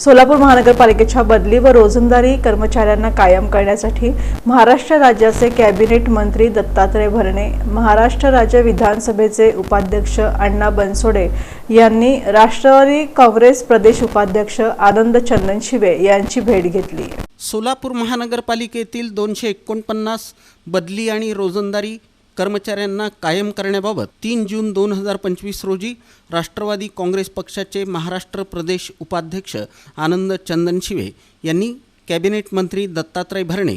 सोलापूर महानगरपालिकेच्या बदली व रोजंदारी कर्मचाऱ्यांना कायम करण्यासाठी महाराष्ट्र राज्याचे कॅबिनेट मंत्री दत्तात्रय भरणे महाराष्ट्र राज्य विधानसभेचे उपाध्यक्ष अण्णा बनसोडे यांनी राष्ट्रवादी काँग्रेस प्रदेश उपाध्यक्ष आनंद चंदन शिवे यांची भेट घेतली. सोलापूर महानगरपालिकेतील दोनशे एकोणपन्नास बदली आणि रोजंदारी कर्मचाऱ्यांना कायम करण्याबाबत तीन जून दोन हजार पंचवीस रोजी राष्ट्रवादी काँग्रेस पक्षाचे महाराष्ट्र प्रदेश उपाध्यक्ष आनंद चंदनशिवे यांनी कॅबिनेट मंत्री दत्तात्रय भरणे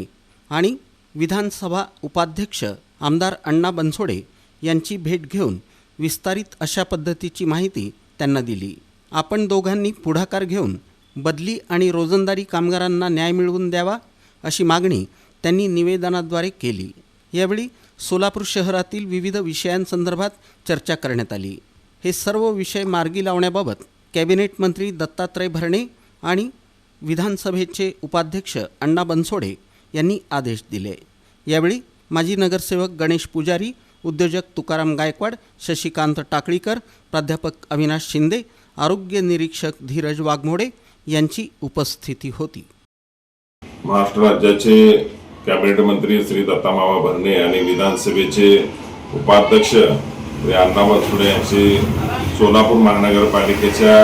आणि विधानसभा उपाध्यक्ष आमदार अण्णा बनसोडे यांची भेट घेऊन विस्तारित अशा पद्धतीची माहिती त्यांना दिली. आपण दोघांनी पुढाकार घेऊन बदली आणि रोजंदारी कामगारांना न्याय मिळवून द्यावा अशी मागणी त्यांनी निवेदनाद्वारे केली. यावेळी सोलापूर शहरातील विविध विषयांसंदर्भात चर्चा करण्यात आली. हे सर्व विषय मार्गी लावण्याबाबत कॅबिनेट मंत्री दत्तात्रय भरणे आणि विधानसभेचे उपाध्यक्ष अण्णा बनसोडे यांनी आदेश दिले. यावेळी माजी नगरसेवक गणेश पुजारी उद्योजक तुकाराम गायकवाड शशिकांत टाकळीकर प्राध्यापक अविनाश शिंदे आरोग्य निरीक्षक धीरज वाघमोडे यांची उपस्थिती होती. महाराष्ट्र राज्याचे कॅबिनेट मंत्री श्री दत्तामामा भरणे आणि विधानसभेचे उपाध्यक्ष श्री अण्णा बनसोडे यांची सोलापूर महानगरपालिकेच्या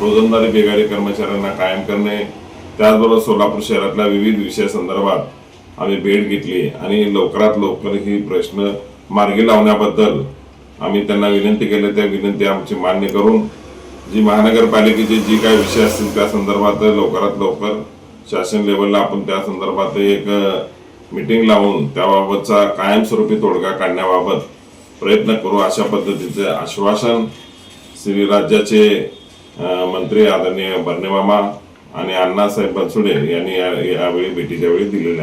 रोजंदारी बेगारी कर्मचाऱ्यांना कायम करणे त्याचबरोबर सोलापूर शहरातल्या विविध विषयासंदर्भात आम्ही भेट घेतली आणि लवकरात लवकर ही प्रश्न मार्गी लावण्याबद्दल आम्ही त्यांना विनंती केली. त्या विनंती आमची मान्य करून जी महानगरपालिकेचे जी काही विषय असतील त्या संदर्भात लवकरात लवकर शासन लेवलला आपण त्या संदर्भात एक मीटिंग लावून त्याबाबतचा कायमस्वरूपी तोडगा काढण्याबाबत प्रयत्न करू अशा पद्धतीचे आश्वासन श्री राज्याचे मंत्री आदरणीय बर्नेमामा आणि अण्णासाहेब बनसुडे यांनी यावेळी भेटीच्या वेळी दिलेले